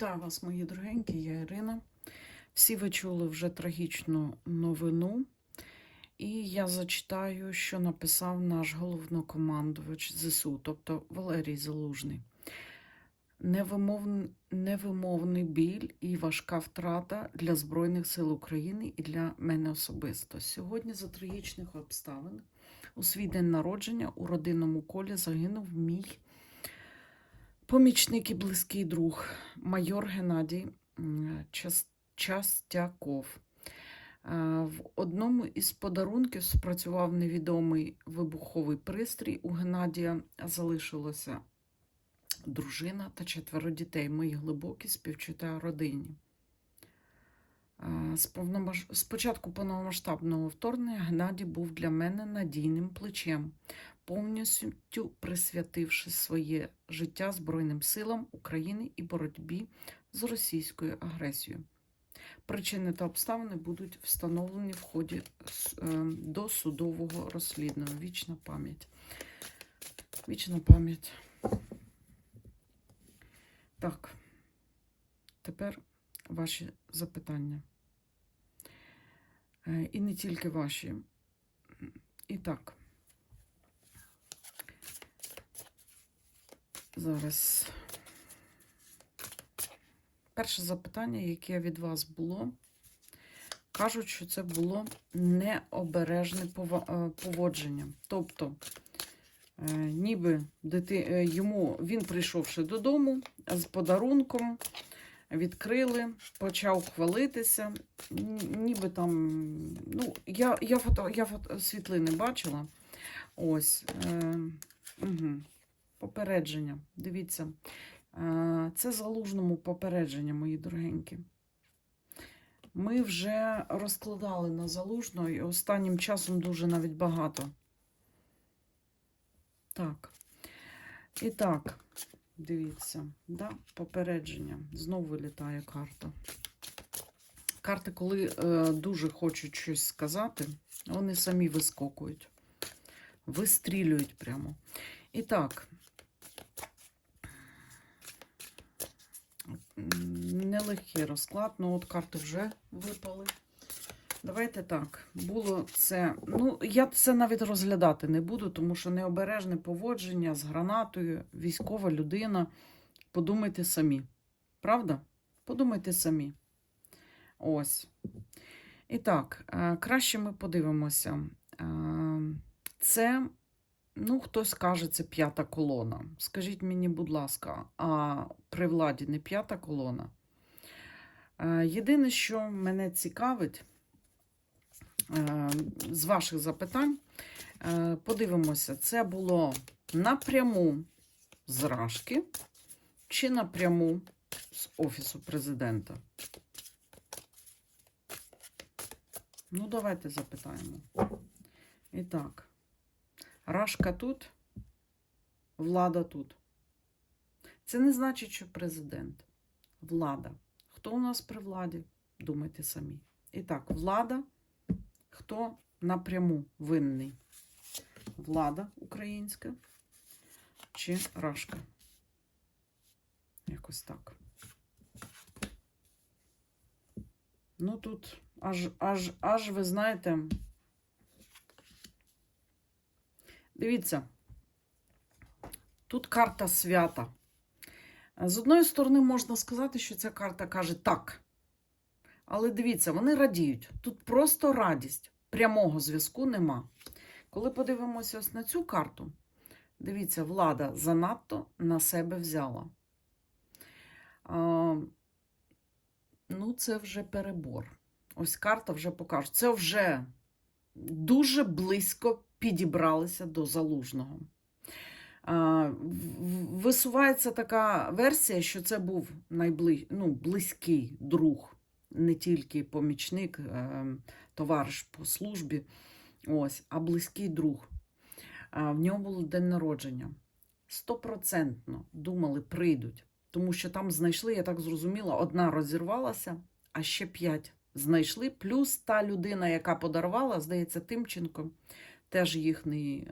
Вітаю вас, мої дорогенькі, я Ірина. Всі ви чули вже трагічну новину, і я зачитаю, що написав наш головнокомандувач ЗСУ, тобто Валерій Залужний. Невимовн... Невимовний біль і важка втрата для Збройних сил України і для мене особисто. Сьогодні за трагічних обставин у свій день народження у родинному колі загинув мій помічник і близький друг, майор Геннадій Частяков. В одному із подарунків спрацював невідомий вибуховий пристрій. У Геннадія залишилося дружина та четверо дітей. Мої глибокі співчуття родині. З повномаж... з початку повномасштабного вторгнення Геннадій був для мене надійним плечем, повністю присвятивши своє життя Збройним силам України і боротьбі з російською агресією. Причини та обставини будуть встановлені в ході е, досудового розслідування. Вічна пам'ять. Вічна пам'ять. Так. Тепер ваші запитання. Е, І не тільки ваші. І так. Зараз. Перше запитання, яке від вас було. Кажуть, що це було необережне е, поводження. Тобто, е, ніби дити... е, йому він прийшовши додому з подарунком, відкрили, почав хвалитися. Ніби там, ну, я, я, фото, я фото, світлини бачила. Ось. Е, угу. Попередження. Дивіться. Е, Це залужному попередження, мої дорогенькі. Ми вже розкладали на залужно і останнім часом дуже навіть багато. Так. І так, дивіться, да, попередження. Знову вилітає карта. Карти, коли е, дуже хочуть щось сказати, вони самі вискокують. Вистрілюють прямо. І так. М, Нелегкий розклад, ну от карти вже випали. Давайте так. Було це. Ну, я це навіть розглядати не буду, тому що необережне поводження з гранатою, військова людина. Подумайте самі. Правда? Подумайте самі. Ось. І так, е, краще ми подивимося. Е, Це, ну, хтось каже, це п'ята колона. Скажіть мені, будь ласка, а при владі не п'ята колона? Е, Єдине, що мене цікавить е, з ваших запитань, е, подивимося, це було напряму з Рашки чи напряму з Офісу президента? Ну, давайте запитаємо. І так, Рашка тут, влада тут. Це не значить, що президент. Влада. Хто у нас при владі? Думайте самі. І так, влада. Хто напряму винний? Влада українська чи Рашка? Якось так. Ну тут аж, аж, аж ви знаєте. Дивіться, тут карта свята. З одної сторони, можна сказати, що ця карта каже так. Але дивіться, вони радіють. Тут просто радість. Прямого зв'язку нема. Коли подивимося ось на цю карту, дивіться, влада занадто на себе взяла. А, ну, це вже перебор. Ось карта вже покаже. Це вже дуже близько підібралися до залужного. Висувається така версія, що це був найбли... ну, близький друг, не тільки помічник, товариш по службі, ось, а близький друг. В нього був день народження. Стопроцентно думали, прийдуть, тому що там знайшли, я так зрозуміла, одна розірвалася, а ще п'ять знайшли. Плюс та людина, яка подарувала, здається, Тимченко, теж їхній.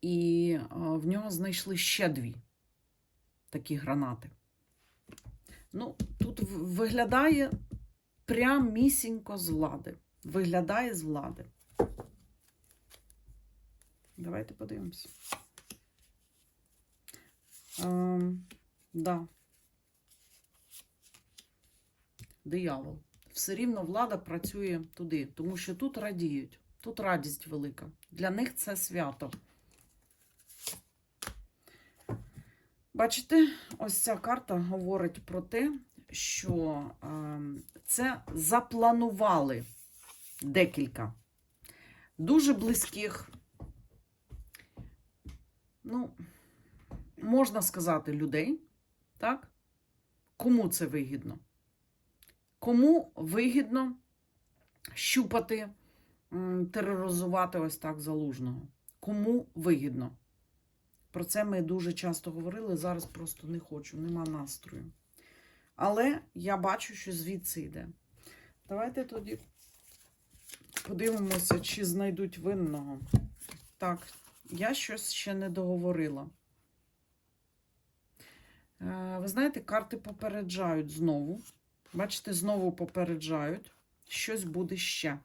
І е, в нього знайшли ще дві такі гранати. Ну, тут виглядає прямісінько з влади. Виглядає з влади. Давайте подивимося. Ем, да. Диявол. Все рівно влада працює туди, тому що тут радіють, тут радість велика. Для них це свято. Бачите, ось ця карта говорить про те, що е, це запланували декілька дуже близьких, ну, можна сказати, людей, так? Кому це вигідно? Кому вигідно щупати, тероризувати ось так залужного? Кому вигідно? Про це ми дуже часто говорили. Зараз просто не хочу, нема настрою. Але я бачу, що звідси йде. Давайте тоді подивимося, чи знайдуть винного. Так, я щось ще не договорила. Е, Ви знаєте, карти попереджають знову. Бачите, знову попереджають. Щось буде ще.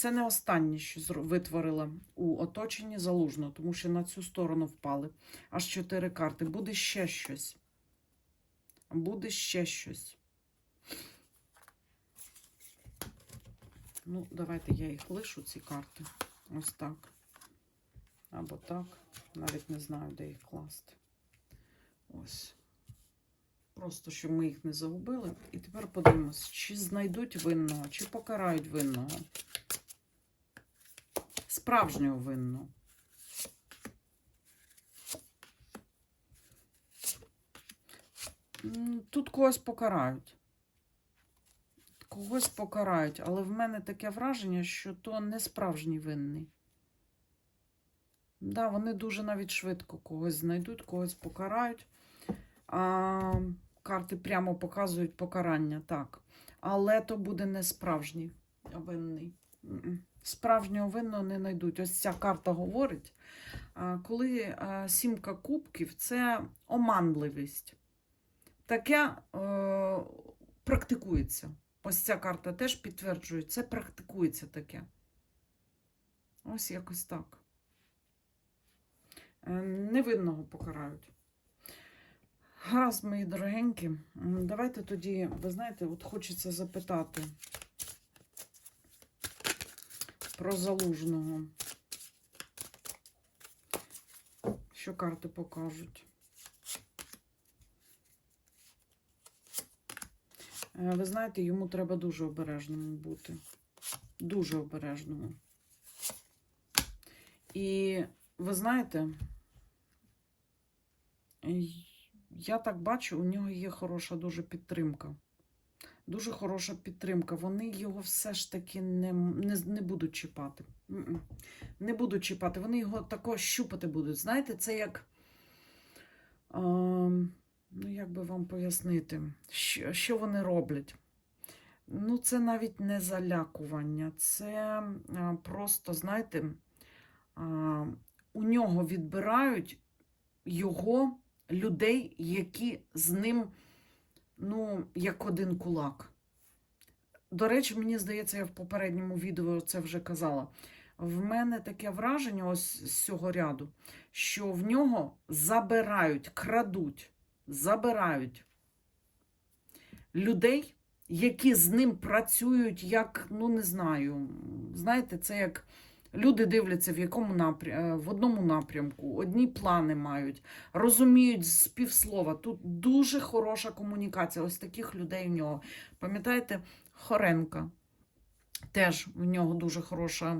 Це не останнє, що витворила у оточенні залужно, тому що на цю сторону впали. Аж чотири карти. Буде ще щось. Буде ще щось. Ну, давайте я їх лишу, ці карти. Ось так. Або так. Навіть не знаю, де їх класти. Ось. Просто щоб ми їх не загубили. І тепер подивимось, чи знайдуть винного, чи покарають винного. Справжнього винного. М, Тут когось покарають. Когось покарають, але в мене таке враження, що то не справжній винний. Да, вони дуже навіть швидко когось знайдуть, когось покарають. А, карти прямо показують покарання, так. Але то буде не справжній винний. Справжнього винного не знайдуть. Ось ця карта говорить. Коли сімка кубків це оманливість. Таке е, практикується. Ось ця карта теж підтверджує, це практикується таке. Ось якось так. Е, Невинного покарають. Гаразд, мої дорогенькі. Давайте тоді, ви знаєте, от хочеться запитати про залужного. Що карти покажуть? Е, Ви знаєте, йому треба дуже обережному бути. Дуже обережному. І ви знаєте, я так бачу, у нього є хороша дуже підтримка. Дуже хороша підтримка. Вони його все ж таки не, не, не будуть чіпати. Не будуть чіпати. Вони його тако щупати будуть. Знаєте, це як. ем, ну, як би вам пояснити, що, що вони роблять? Ну, це навіть не залякування, це а, просто, знаєте, а, у нього відбирають його людей, які з ним, ну, як один кулак. До речі, мені здається, я в попередньому відео це вже казала. В мене таке враження ось з цього ряду, що в нього забирають, крадуть, забирають людей, які з ним працюють, як, ну не знаю, знаєте, це як люди дивляться в якому напря... в одному напрямку, одні плани мають, розуміють з півслова. Тут дуже хороша комунікація. Ось таких людей в нього. Пам'ятаєте, Хоренка. Теж в нього дуже хороше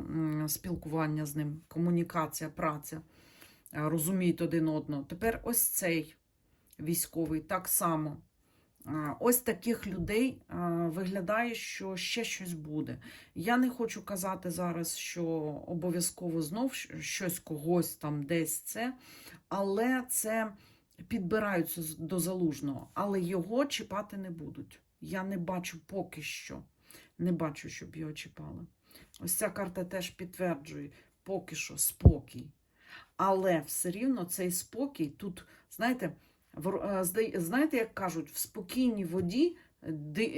спілкування з ним, комунікація, праця. Е, Розуміють один одного. Тепер ось цей військовий так само. А, Ось таких людей виглядає, що ще щось буде. Я не хочу казати зараз, що обов'язково знов щось когось там десь це, але це підбираються до залужного, але його чіпати не будуть. Я не бачу поки що. Не бачу, щоб його чіпали. Ось ця карта теж підтверджує поки що спокій. Але все рівно цей спокій тут, знаєте, е, Знаєте, як кажуть, в спокійній воді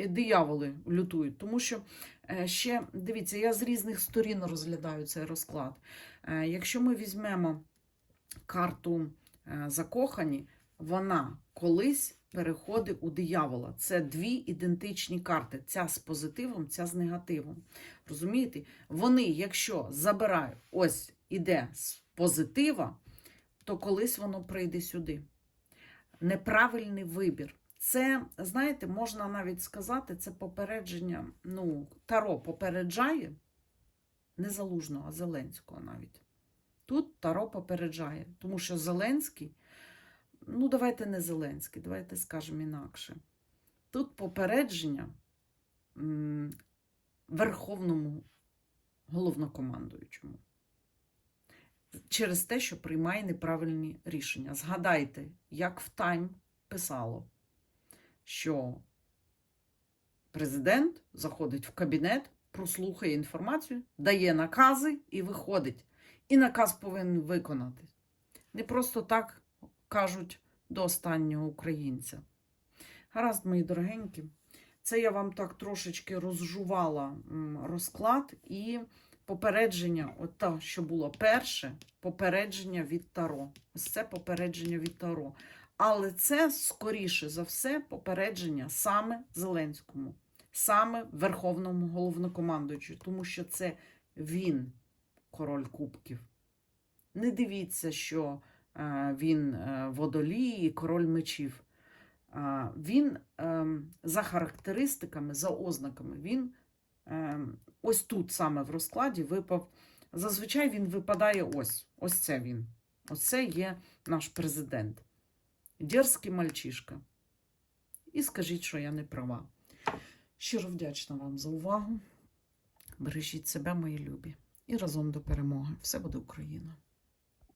дияволи лютують. Тому що е, ще, дивіться, я з різних сторін розглядаю цей розклад. Е, Якщо ми візьмемо карту е, закохані, вона колись переходить у диявола. Це дві ідентичні карти: ця з позитивом, ця з негативом. Розумієте? Вони, якщо забирають, ось іде з позитива, то колись воно прийде сюди. Неправильний вибір. Це, знаєте, можна навіть сказати, це попередження. Ну, Таро попереджає не Залужного, а Зеленського навіть. Тут Таро попереджає, тому що Зеленський, ну давайте не Зеленський, давайте скажемо інакше. Тут попередження Верховному головнокомандуючому через те, що приймає неправильні рішення. Згадайте, як в Тайм писало, що президент заходить в кабінет, прослухає інформацію, дає накази і виходить. І наказ повинен виконати. Не просто так кажуть до останнього українця. Гаразд, мої дорогенькі, це я вам так трошечки розжувала розклад і попередження, от те, що було перше, попередження від Таро. Ось це попередження від Таро. Але це, скоріше за все, попередження саме Зеленському, саме Верховному головнокомандуючу, тому що це він король кубків. Не дивіться, що е, він е, водолій і король мечів. А, Він ем, за характеристиками, за ознаками, він ось тут саме в розкладі випав. Зазвичай він випадає ось. Ось це він. Ось це є наш президент. Дерзкий мальчишка. І скажіть, що я не права. Щиро вдячна вам за увагу. Бережіть себе, мої любі. І разом до перемоги. Все буде Україна!